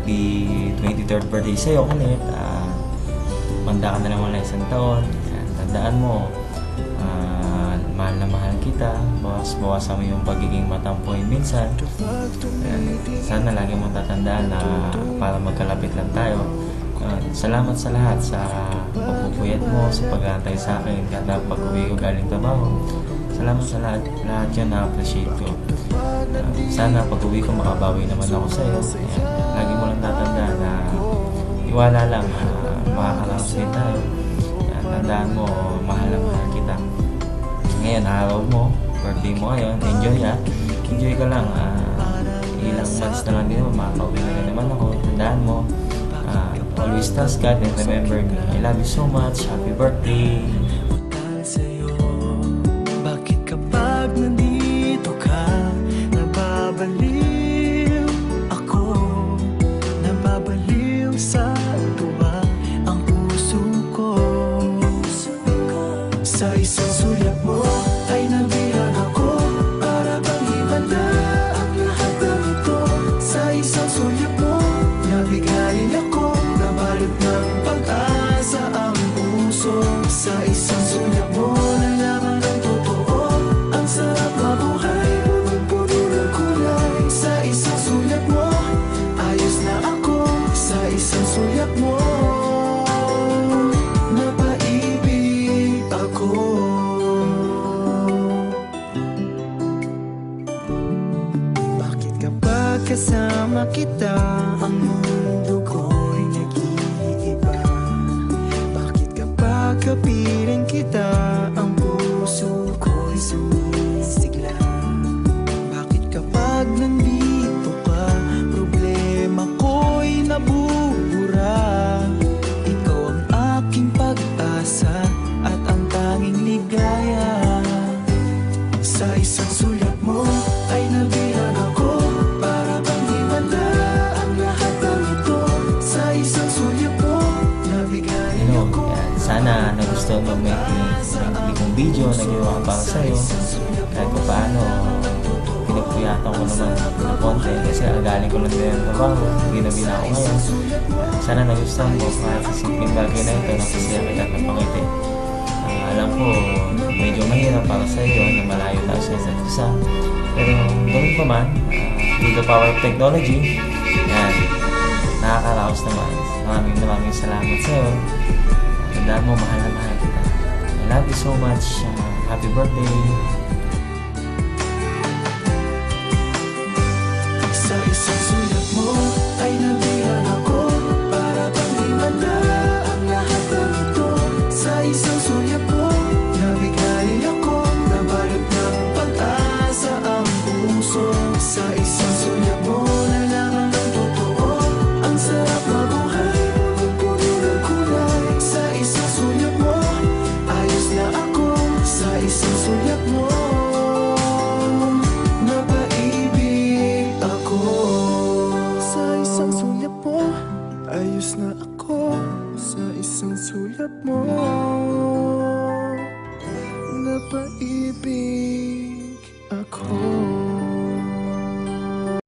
happy 23rd birthday sa'yo ulit. Uh, manda ka na naman na isang taon. Yan, tandaan mo, ah, mahal na mahal kita. Bawas, bawasan mo yung pagiging matampoy minsan. Yan, sana lagi mo tatandaan na para magkalapit lang tayo. Yan, salamat sa lahat sa pagpupuyat mo, sa pag-aantay sa akin kada pag-uwi ko galing trabaho. Salamat sa lahat, lahat yun na-appreciate ko. Ah, sana pag-uwi ko makabawi naman ako sa iyo. Lagi iwala lang, uh, makakaraos din tayo. Yan, tandaan mo, mahal na mahal kita. Ngayon, araw mo, birthday mo ngayon, enjoy ha. Enjoy ka lang. ah, ilang months na lang din mo, makakauwi na naman ako. Tandaan mo, ah, always trust God and remember me. I love you so much. Happy birthday. Sa isang kasama kita Ang mundo ko'y nag-iiba. Bakit kapag kapiling kita video na ginawa para sa'yo. Kahit pa paano, pinagpuyatan ko naman ng konti kasi agaling ko lang din ang trabaho. Ginabi na ako ngayon. Sana nagustuhan mo kahit sa simpleng bagay na ito, nakasaya kita at napangiti. Ah, alam ko, medyo mahirap para sa iyo na malayo tayo sa isa't isa. Pero ganun pa man, ah, with the power of technology, yan, nakakaraos naman. Maraming maraming salamat sa iyo. Tandaan mo, mahal na mahal love you so much. Ah, happy birthday. more?